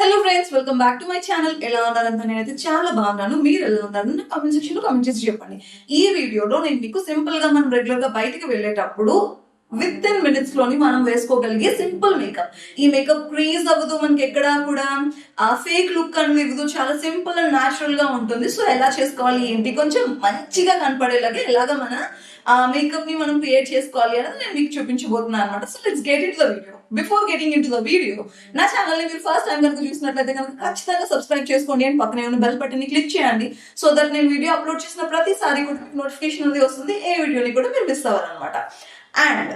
Hello friends welcome back to my channel ఎలా ఉన్నారంత నేనైతే చాలా బాగున్నాను. మీరు ఎలా ఉన్నారని నాకు కామెంట్ సెక్షన్లో కామెంట్ చేసి చెప్పండి. ఈ వీడియోలో నేను మీకు సింపుల్గా మనం రెగ్యులర్గా బయటికి వెళ్ళేటప్పుడు విత్ ఇన్ మినిట్స్లోని మనం వేసుకోగలిగే సింపుల్ మేకప్ ఈ మేకప్ క్రీజ్ అవ్వదు మనకి ఎక్కడ కూడా. ఆ ఫేక్ లుక్ అనేది ఇవ్వదు. చాలా సింపుల్ అండ్ న్యాచురల్గా ఉంటుంది. సో ఎలా చేసుకోవాలి ఏంటి? కొంచెం మంచిగా కనపడేలాగా ఎలాగా మన ఆ మేకప్ని మనం క్రియేట్ చేసుకోవాలి అనేది నేను మీకు చూపించబోతున్నాను అనమాట so let's get it the video before getting into the video నా ఛానల్ని మీరు ఫస్ట్ టైం కనుక చూసినట్లయితే కనుక ఖచ్చితంగా సబ్స్క్రైబ్ చేసుకోండి. అండ్ పక్కనే ఉన్న బెల్ బటన్ని క్లిక్ చేయండి. సో దట్ నేను వీడియో అప్లోడ్ చేసిన ప్రతిసారి కూడా మీకు నోటిఫికేషన్ అనేది వస్తుంది. ఏ వీడియోని కూడా మీరు మిస్ అవ్వాలన్నమాట అండ్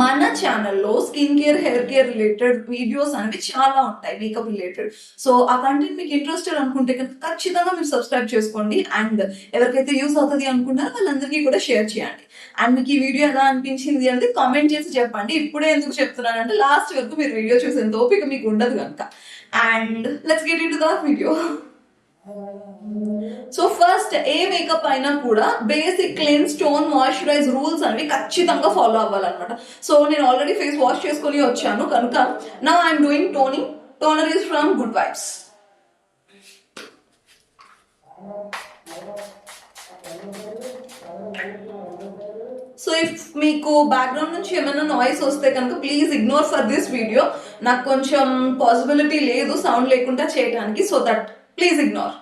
మన ఛానల్లో skin care hair care related videos అనేవి చాలా ఉంటాయి మేకప్ రిలేటెడ్ సో ఆ కంటెంట్ మీకు ఇంట్రెస్టెడ్ అనుకుంటే కనుక ఖచ్చితంగా మీరు సబ్స్క్రైబ్ చేసుకోండి. అండ్ ఎవరికైతే యూస్ అవుతుంది అనుకుంటారో వాళ్ళందరికీ కూడా షేర్ చేయండి. అండ్ మీకు ఈ వీడియో ఎలా అనిపించింది అనేది కామెంట్ చేసి చెప్పండి. ఇప్పుడే ఎందుకు చెప్తున్నానంటే లాస్ట్ వరకు మీరు వీడియో చూసేంత ఓపిక మీకు ఉండదు కనుక. And let's get into the video so first A makeup అయినా కూడా basic cleanse tone moisturize rules అనేవి ఖచ్చితంగా ఫాలో అవ్వాలన్నమాట. సో నేను ఆల్రెడీ ఫేస్ వాష్ చేసుకొని వచ్చాను కనుక నా I'm doing toning toner is from good vibes so if మీకు బ్యాక్గ్రౌండ్ నుంచి ఏమైనా నాయిస్ వస్తే కనుక please ignore for this video నాకు కొంచెం పాసిబిలిటీ లేదు సౌండ్ లేకుండా చేయడానికి so that please ignore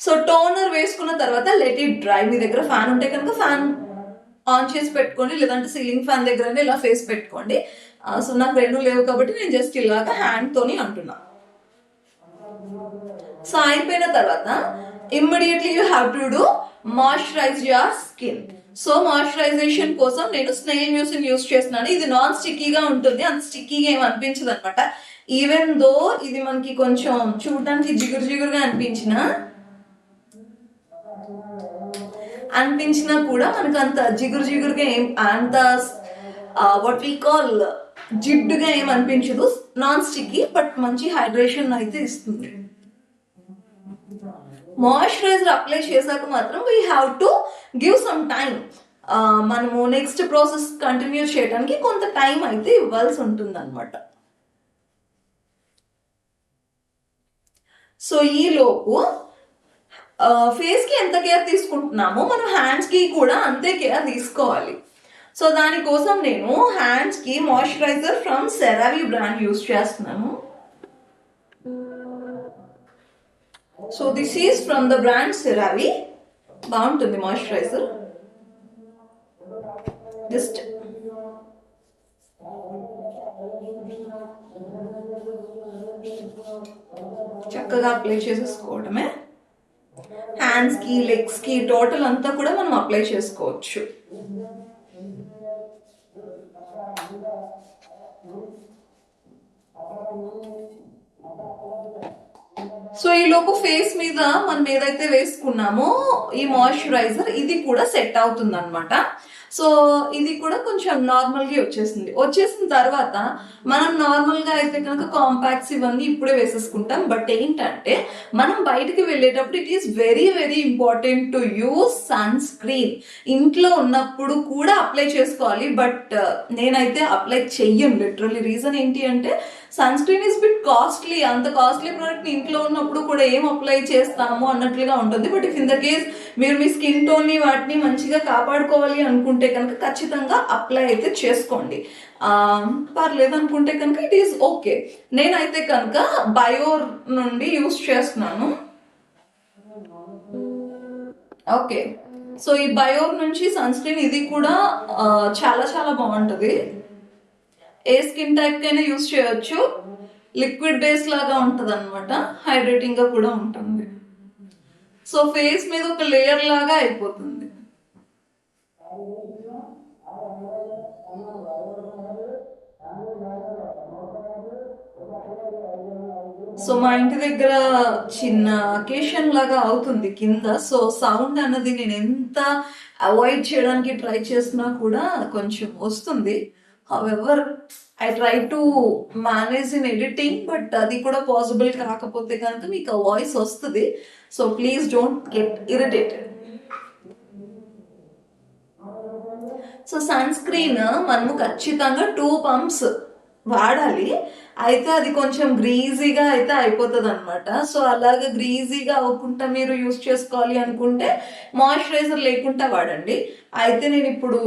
so toner వేసుకున్న తర్వాత లెట్ ఇట్ డ్రై మీ దగ్గర ఫ్యాన్ ఉంటే కనుక ఫ్యాన్ ఆన్ చేసి పెట్టుకోండి. లేదంటే సీలింగ్ ఫ్యాన్ దగ్గరనే ఇలా ఫేస్ పెట్టుకోండి. సో నాకు రెండు లేవు కాబట్టి నేను జస్ట్ ఇలాగ హ్యాండ్తోని అంటున్నా. సో అయిపోయిన తర్వాత immediately you have to do moisturize your skin so moisturization కోసం నేను స్నేల్ మ్యూసిన్ యూస్ చేస్తున్నాను. ఇది నాన్ స్టిక్కీగా ఉంటుంది. అంత స్టిక్కీగా ఏమి అనిపించదు అనమాట ఈవెన్ దో ఇది మనకి కొంచెం చూడడానికి జిగురు జిగురుగా అనిపించిన అనిపించినా కూడా మనకు అంత జిగురు జిగురుగా ఏం అంత వాట్ వీ కాల్ జిడ్డుగా ఏం అనిపించదు. నాన్ స్టిక్కీ బట్ మంచి హైడ్రేషన్ అయితే ఇస్తుంది. మాయిశ్చరైజర్ అప్లై చేశాక మాత్రం we have to give some time మనము నెక్స్ట్ ప్రాసెస్ కంటిన్యూ చేయడానికి కొంత టైం అయితే ఇవ్వాల్సి ఉంటుంది అనమాట సో ఈలోపు ఫేస్కి ఎంత కేర్ తీసుకుంటున్నామో మనం హ్యాండ్స్కి కూడా అంతే కేర్ తీసుకోవాలి. సో దానికోసం నేను హ్యాండ్స్కి moisturizer from CeraVe brand use చేస్తున్నాను. So this is from the brand CeraVe బాగుంటుంది మాయిశ్చరైజర్ జస్ట్ చక్కగా అప్లై చేసేసుకోవడమే. హ్యాండ్స్కి లెగ్స్కి టోటల్ అంతా కూడా మనం అప్లై చేసుకోవచ్చు. సో ఈ లోపు ఫేస్ మీద మనం ఏదైతే వేసుకున్నామో ఈ మాయిశ్చరైజర్ ఇది కూడా సెట్ అవుతుంది అనమాట సో ఇది కూడా కొంచెం నార్మల్గా వచ్చేసింది. వచ్చేసిన తర్వాత మనం నార్మల్గా అయితే కనుక కాంపాక్ట్స్ ఇవన్నీ ఇప్పుడే వేసేసుకుంటాం. బట్ ఏంటంటే మనం బయటికి వెళ్ళేటప్పుడు it is very very important to use sunscreen ఇంట్లో ఉన్నప్పుడు కూడా అప్లై చేసుకోవాలి. బట్ uh, నేనైతే అప్లై చెయ్యను. లిటరలీ రీజన్ ఏంటి అంటే sunscreen is bit costly. అంత కాస్ట్లీ ప్రోడక్ట్ ఇంట్లో ఉన్నప్పుడు కూడా ఏం అప్లై చేస్తాము అన్నట్లుగా ఉంటుంది. But if in the case మీరు మీ స్కిన్ టోన్ని వాటిని మంచిగా కాపాడుకోవాలి అనుకుంటే కనుక ఖచ్చితంగా అప్లై అయితే చేసుకోండి. పర్లేదు అనుకుంటే కనుక ఇట్ ఈస్ ఓకే నేనైతే కనుక బయోర్ నుండి యూస్ చేస్తున్నాను. ఓకే సో ఈ బయోర్ నుంచి సన్ స్క్రీన్ ఇది కూడా చాలా చాలా బాగుంటుంది. ఏ స్కిన్ టైప్ కైనా యూస్ చేయొచ్చు. లిక్విడ్ బేస్ లాగా ఉంటుంది అనమాట హైడ్రేటింగ్గా కూడా ఉంటుంది. సో ఫేస్ మీద ఒక లేయర్ లాగా అయిపోతుంది. సో మా ఇంటి దగ్గర చిన్న అకేషన్ లాగా అవుతుంది కింద. సో సౌండ్ అన్నది నేను ఎంత అవాయిడ్ చేయడానికి ట్రై చేసినా కూడా కొంచెం వస్తుంది. However I try to manage in editing but అది కూడా పాసిబుల్ కాకపోతే కనుక మీకు ఆ వాయిస్ వస్తుంది. So please don't get irritated so sunscreen మనము ఖచ్చితంగా టూ పంప్స్ వాడాలి. అయితే అది కొంచెం గ్రీజీగా అయితే అయిపోతుంది అనమాట సో అలాగా గ్రీజీగా అవ్వకుండా మీరు యూస్ చేసుకోవాలి అనుకుంటే మాయిశ్చరైజర్ లేకుండా వాడండి. అయితే నేను ఇప్పుడు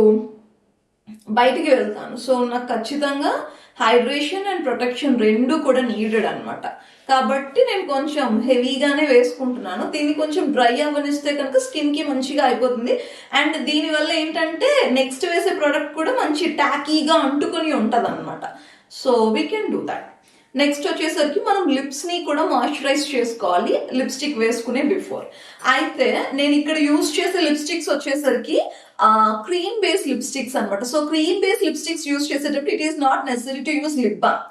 బయటికి వెళ్తాను. సో నాకు ఖచ్చితంగా హైడ్రేషన్ అండ్ ప్రొటెక్షన్ రెండు కూడా నీడెడ్ అనమాట కాబట్టి నేను కొంచెం హెవీగానే వేసుకుంటున్నాను. దీన్ని కొంచెం డ్రై అవ్వనిస్తే కనుక స్కిన్కి మంచిగా అయిపోతుంది. అండ్ దీనివల్ల ఏంటంటే నెక్స్ట్ వేసే ప్రోడక్ట్ కూడా మంచి టాకీగా అంటుకొని ఉంటుంది అనమాట so we can do that next వచ్చేసరికి మనం లిప్స్ని కూడా మాయిశ్చరైజ్ చేసుకోవాలి. లిప్స్టిక్ వేసుకునే బిఫోర్ అయితే నేను ఇక్కడ యూస్ చేసే లిప్స్టిక్స్ వచ్చేసరికి క్రీమ్ బేస్ లిప్స్టిక్స్ అన్నమాట so cream base lipsticks use చేసేటప్పుడు it is not necessary to use lip balm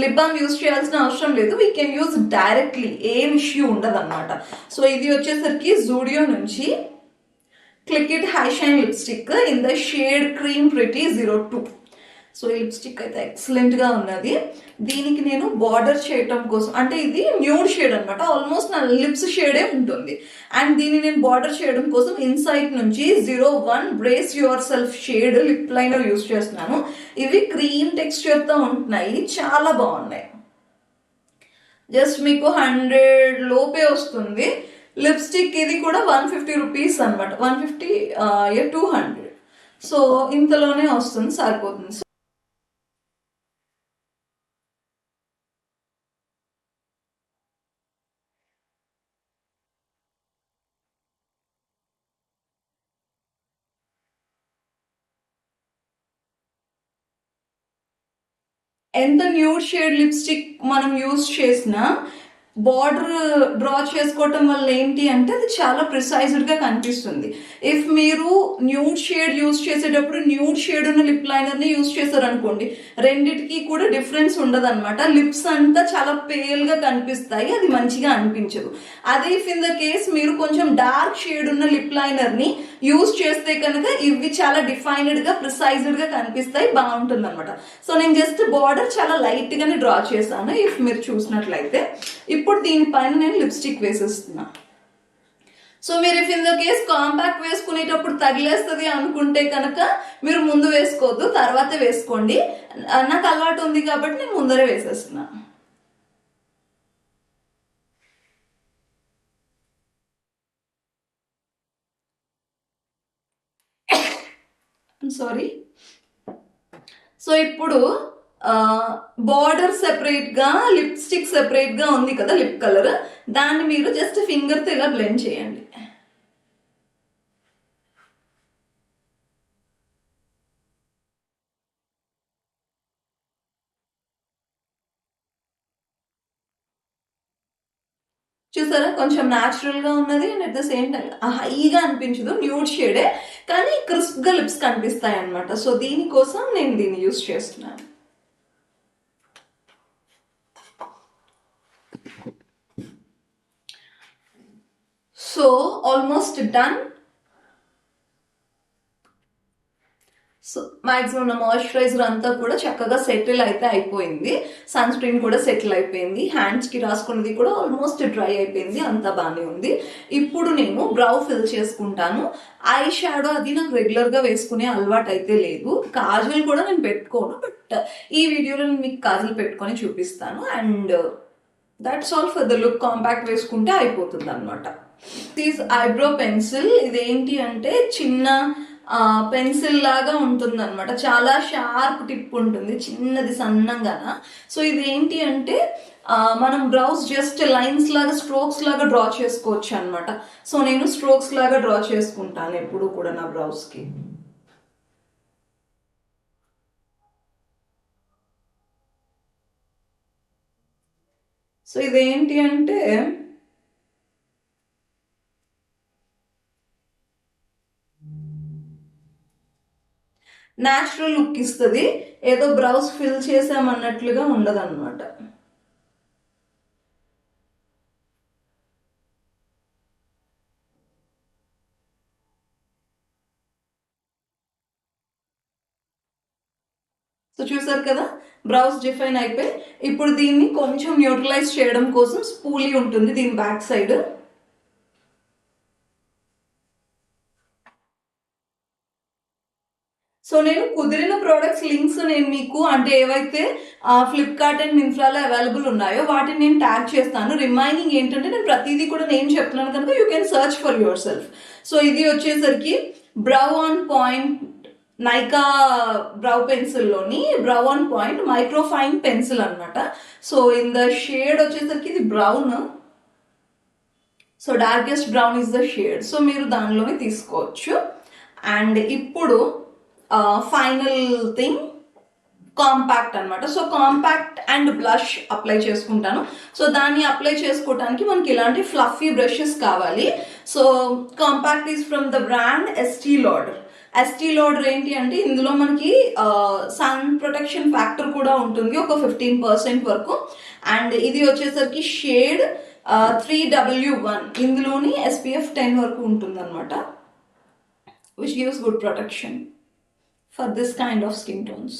lip balm use చేయాల్సిన అవసరం లేదు వీ కెన్ యూస్ డైరెక్ట్లీ ఏం ఇష్యూ ఉండదు అనమాట సో ఇది వచ్చేసరికి జూడియో నుంచి click it high shine lipstick in the shade cream pretty zero two so ఈ లిప్స్టిక్ అయితే ఎక్సలెంట్గా ఉన్నది. దీనికి నేను బార్డర్ చేయటం కోసం అంటే ఇది న్యూడ్ షేడ్ అనమాట ఆల్మోస్ట్ నా లిప్స్ షేడే ఉంటుంది. అండ్ దీన్ని నేను బార్డర్ చేయడం కోసం ఇన్సైట్ నుంచి zero one brace yourself shade lip liner use చేస్తున్నాను. ఇవి క్రీమ్ టెక్స్చర్తో ఉంటున్నాయి. చాలా బాగున్నాయి. జస్ట్ మీకు హండ్రెడ్ లోపే వస్తుంది. లిప్స్టిక్ ఇది కూడా వన్ ఫిఫ్టీ రూపీస్ అనమాట one fifty two hundred so ఇంతలోనే వస్తుంది సరిపోతుంది. ఎంత న్యూడ్ షేడ్ లిప్స్టిక్ మనం యూస్ చేసినా బార్డర్ డ్రా చేసుకోవటం వల్ల ఏంటి అంటే అది చాలా ప్రిసైజ్డ్గా కనిపిస్తుంది. ఇఫ్ మీరు న్యూడ్ షేడ్ యూజ్ చేసేటప్పుడు న్యూడ్ షేడ్ ఉన్న లిప్ లైనర్ని యూజ్ చేశారనుకోండి రెండిటికి కూడా డిఫరెన్స్ ఉండదన్నమాట. లిప్స్ అంతా చాలా పేల్గా కనిపిస్తాయి అది మంచిగా అనిపించదు. అదే ఇఫ్ ఇన్ ద కేస్ మీరు కొంచెం డార్క్ షేడ్ ఉన్న లిప్ లైనర్ని యూజ్ యూస్ చేస్తే కనుక ఇవి చాలా డిఫైన్డ్గా ప్రిసైజ్డ్గా కనిపిస్తాయి బాగుంటుంది అనమాట సో నేను జస్ట్ బార్డర్ చాలా లైట్ గానే డ్రా చేశాను ఇఫ్ మీరు చూసినట్లయితే. ఇప్పుడు దీనిపైన నేను లిప్స్టిక్ వేసేస్తున్నా. సో మీరు if in the case compact వేసుకునేటప్పుడు తగిలేస్తుంది అనుకుంటే కనుక మీరు ముందు వేసుకోవద్దు తర్వాతే వేసుకోండి. నాకు అలవాటు ఉంది కాబట్టి నేను ముందరే వేసేస్తున్నాను సారీ సో ఇప్పుడు బార్డర్ సెపరేట్గా లిప్స్టిక్ సెపరేట్గా ఉంది కదా లిప్ కలర్ దాన్ని మీరు జస్ట్ ఫింగర్తో ఇలా బ్లెండ్ చేయండి. చూసారా? కొంచెం న్యాచురల్గా ఉన్నది and at the same time హైగా అనిపించదు న్యూడ్ షేడే కానీ క్రిస్ప్గా లిప్స్ కనిపిస్తాయి అనమాట సో దీనికోసం నేను దీన్ని యూస్ చేస్తున్నాను. So almost done so maximum నా మాయిశ్చరైజర్ అంతా కూడా చక్కగా సెటిల్ అయితే అయిపోయింది. సన్ స్క్రీన్ కూడా సెటిల్ అయిపోయింది. హ్యాండ్స్కి రాసుకున్నది కూడా ఆల్మోస్ట్ డ్రై అయిపోయింది. అంతా బాగానే ఉంది. ఇప్పుడు నేను బ్రౌ ఫిల్ చేసుకుంటాను. ఐ షాడో అది నాకు రెగ్యులర్గా వేసుకునే అలవాటు అయితే లేదు. కాజల్ కూడా నేను పెట్టుకోను బట్ ఈ వీడియోలో నేను మీకు కాజల్ పెట్టుకొని చూపిస్తాను. And that's all for the look compact వేసుకుంటే అయిపోతుంది అనమాట దీస్ ఐబ్రో పెన్సిల్ ఇదేంటి అంటే చిన్న పెన్సిల్ లాగా ఉంటుంది అనమాట చాలా షార్ప్ టిప్ ఉంటుంది చిన్నది సన్నంగా సో ఇది ఏంటి అంటే మనం బ్రౌజ్ జస్ట్ లైన్స్ లాగా స్ట్రోక్స్ లాగా డ్రా చేసుకోవచ్చు అనమాట సో నేను స్ట్రోక్స్ లాగా డ్రా చేసుకుంటాను ఎప్పుడు కూడా నా బ్రౌజ్కి. సో ఇదేంటి అంటే న్యాచురల్ లుక్ ఇస్తుంది. ఏదో బ్రౌజ్ ఫిల్ చేసామన్నట్లుగా ఉండదు అనమాట సో చూసారు కదా? బ్రౌజ్ డిఫైన్ అయిపోయి ఇప్పుడు దీన్ని కొంచెం న్యూట్రలైజ్ చేయడం కోసం స్పూలీ ఉంటుంది దీని బ్యాక్ సైడ్ సో నేను కుదిరిన ప్రోడక్ట్స్ లింక్స్ నేను మీకు అంటే ఏవైతే ఫ్లిప్కార్ట్ అండ్ మింత్రాలో అవైలబుల్ ఉన్నాయో వాటిని నేను ట్యాగ్ చేస్తాను. రిమైనింగ్ ఏంటంటే నేను ప్రతిదీ కూడా నేను చెప్తున్నాను కనుక you can search for yourself so ఇది వచ్చేసరికి brow on point Nykaa brow పెన్సిల్లోని brow on point microfine pencil అనమాట సో ఇన్ ద షేడ్ వచ్చేసరికి ఇది brown so darkest brown is the shade so మీరు దానిలోనే తీసుకోవచ్చు. అండ్ ఇప్పుడు ఫైనల్ థింగ్ కాంపాక్ట్ అన్నమాట. So compact and blush apply చేసుకుంటాను. So దాన్ని అప్లై చేసుకోవడానికి మనకి ఇలాంటి ఫ్లఫీ బ్రషెస్ కావాలి. So compact is from the brand Estee Lauder Estee Lauder ఏంటి అంటే ఇందులో మనకి సన్ ప్రొటెక్షన్ ఫ్యాక్టర్ కూడా ఉంటుంది ఒక ఫిఫ్టీన్ పర్సెంట్ వరకు. అండ్ ఇది వచ్చేసరికి షేడ్ త్రీ డబ్ల్యూ వన్ ఇందులోని ఎస్పీఎఫ్ టెన్ వరకు ఉంటుంది అనమాట which gives good protection for this kind of skin tones.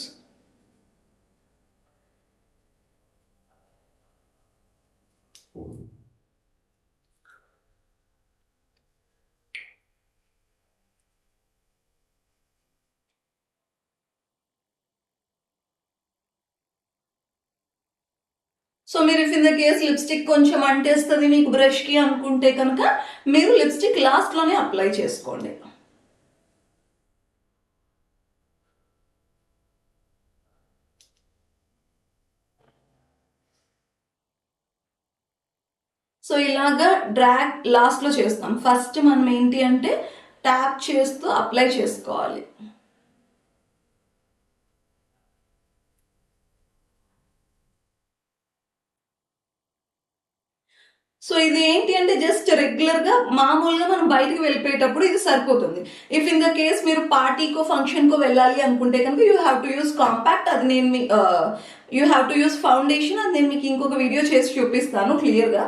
So మీరు if in the case lipstick కొంచెం అంటేస్తుంది మీకు బ్రష్కి అనుకుంటే కనుక మీరు లిప్స్టిక్ లాస్ట్లోనే అప్లై చేసుకోండి సో ఇలాగా డ్రాగ్ లాస్ట్లో చేస్తాం. ఫస్ట్ మనం ఏంటి అంటే ట్యాప్ చేస్తూ అప్లై చేసుకోవాలి. సో ఇది ఏంటి అంటే జస్ట్ రెగ్యులర్గా మామూలుగా మనం బయటకు వెళ్ళిపోయేటప్పుడు ఇది సరిపోతుంది. ఇఫ్ ఇన్ ద కేస్ మీరు పార్టీకో ఫంక్షన్కో వెళ్ళాలి అనుకుంటే కనుక you have to use compact అది నేను మీ you have to use foundation అది నేను మీకు ఇంకొక వీడియో చేసి చూపిస్తాను క్లియర్గా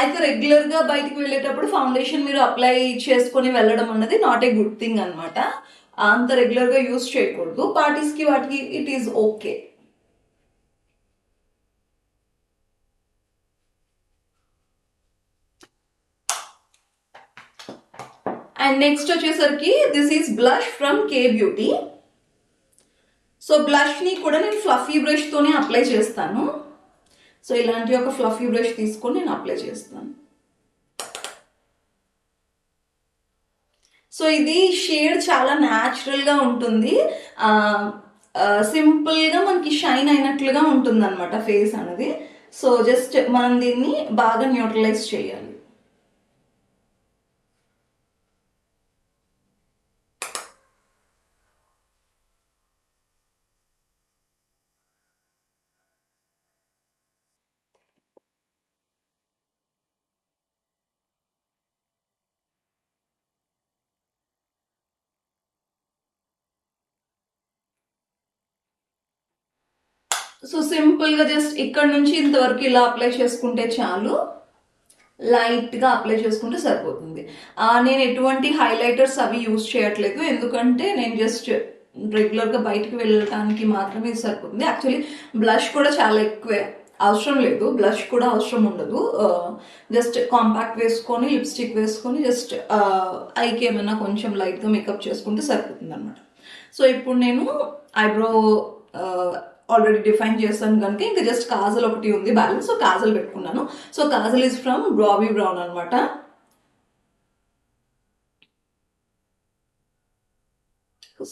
అయితే రెగ్యులర్గా బయటకు వెళ్ళేటప్పుడు ఫౌండేషన్ మీరు అప్లై చేసుకొని వెళ్ళడం అన్నది నాట్ ఏ గుడ్ థింగ్ అనమాట అంత రెగ్యులర్గా యూస్ చేయకూడదు. పార్టీస్కి వాటికి it is okay and next వచ్చేసరికి this is blush from K beauty so బ్లష్ని కూడా నేను ఫ్లఫీ బ్రష్తోనే అప్లై చేస్తాను. సో ఇలాంటి ఒక ఫ్లఫీ బ్రష్ తీసుకొని నేను అప్లై చేస్తాను. సో ఇది షేడ్ చాలా న్యాచురల్గా ఉంటుంది. సింపుల్గా మనకి షైన్ అయినట్లుగా ఉంటుంది అనమాట ఫేస్ అనేది. సో జస్ట్ మనం దీన్ని బాగా న్యూట్రలైజ్ చేయాలి. సో సింపుల్గా జస్ట్ ఇక్కడ నుంచి ఇంతవరకు ఇలా అప్లై చేసుకుంటే చాలు. లైట్గా అప్లై చేసుకుంటే సరిపోతుంది. నేను ఎటువంటి హైలైటర్స్ అవి యూజ్ చేయట్లేదు. ఎందుకంటే నేను జస్ట్ రెగ్యులర్గా బయటకు వెళ్ళటానికి మాత్రమే ఇది సరిపోతుంది. యాక్చువల్లీ బ్లష్ కూడా చాలా ఎక్కువే. అవసరం లేదు. బ్లష్ కూడా అవసరం ఉండదు. జస్ట్ కాంపాక్ట్ వేసుకొని లిప్స్టిక్ వేసుకొని జస్ట్ ఐకి ఏమైనా కొంచెం లైట్గా మేకప్ చేసుకుంటే సరిపోతుంది అనమాట సో ఇప్పుడు నేను ఐబ్రో ఆల్రెడీ డిఫైన్ చేస్తాను కనుక ఇంకా జస్ట్ కాజల్ ఒకటి ఉంది బ్యాలెన్స్ సో కాజల్ పెట్టుకున్నాను. సో కాజల్ ఈజ్ ఫ్రమ్ బ్రాబీ బ్రౌన్ అనమాట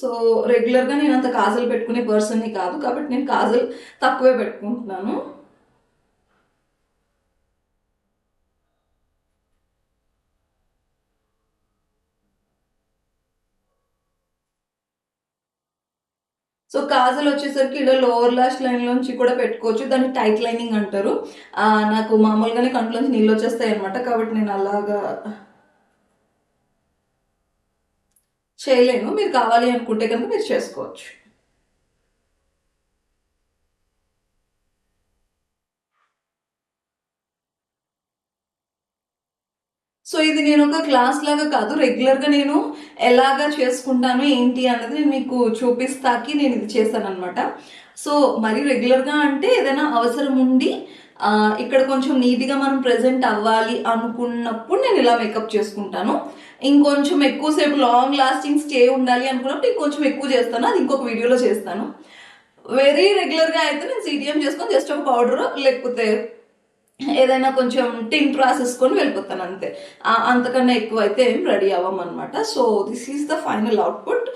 సో రెగ్యులర్గా నేను అంత కాజల్ పెట్టుకునే పర్సన్ని కాదు కాబట్టి నేను కాజల్ తక్కువే పెట్టుకుంటున్నాను. సో కాజల్ వచ్చేసరికి ఇలా లోవర్ లాస్ట్ లైన్లోంచి కూడా పెట్టుకోవచ్చు. దాన్ని టైట్ లైనింగ్ అంటారు. నాకు మామూలుగానే కంట్లోంచి నీళ్ళు వచ్చేస్తాయి అనమాట కాబట్టి నేను అలాగా చేయలేను. మీరు కావాలి అనుకుంటే కనుక మీరు చేసుకోవచ్చు. సో ఇది నేను ఒక క్లాస్ లాగా కాదు రెగ్యులర్గా నేను ఎలాగా చేసుకుంటాను ఏంటి అన్నది నేను మీకు చూపిస్తాకి నేను ఇది చేశాను అనమాట సో మరి రెగ్యులర్గా అంటే ఏదైనా అవసరం ఉండి ఇక్కడ కొంచెం నీట్గా మనం ప్రజెంట్ అవ్వాలి అనుకున్నప్పుడు నేను ఇలా మేకప్ చేసుకుంటాను. ఇంకొంచెం ఎక్కువసేపు లాంగ్ లాస్టింగ్ స్టే ఉండాలి అనుకున్నప్పుడు ఇంకొంచెం ఎక్కువ చేస్తాను అది ఇంకొక వీడియోలో చేస్తాను. వెరీ రెగ్యులర్గా అయితే నేను సిటిఎం చేసుకొని జస్ట్ ఒక పౌడర్ లేకపోతే ఏదైనా కొంచెం టింట్ రాసేసుకొని వెళ్ళిపోతాను అంతే. అంతకన్నా ఎక్కువ అయితే ఏం ready అవ్వమన్నమాట. So this is the final output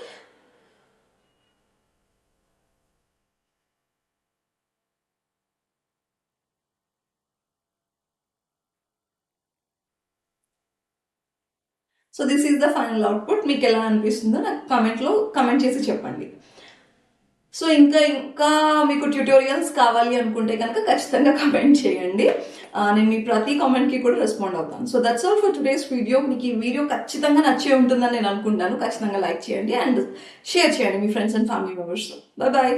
so this is the final output మీకు ఎలా అనిపిస్తుందో నాకు కమెంట్లో కమెంట్ చేసి చెప్పండి. సో ఇంకా ఇంకా మీకు ట్యూటోరియల్స్ కావాలి అనుకుంటే కనుక ఖచ్చితంగా కమెంట్ చేయండి. నేను మీ ప్రతి కామెంట్కి కూడా రెస్పాండ్ అవుతాను. So that's all for today's video మీకు ఈ వీడియో ఖచ్చితంగా నచ్చే ఉంటుందని నేను అనుకుంటాను. ఖచ్చితంగా లైక్ చేయండి అండ్ షేర్ చేయండి మీ friends and family members bye bye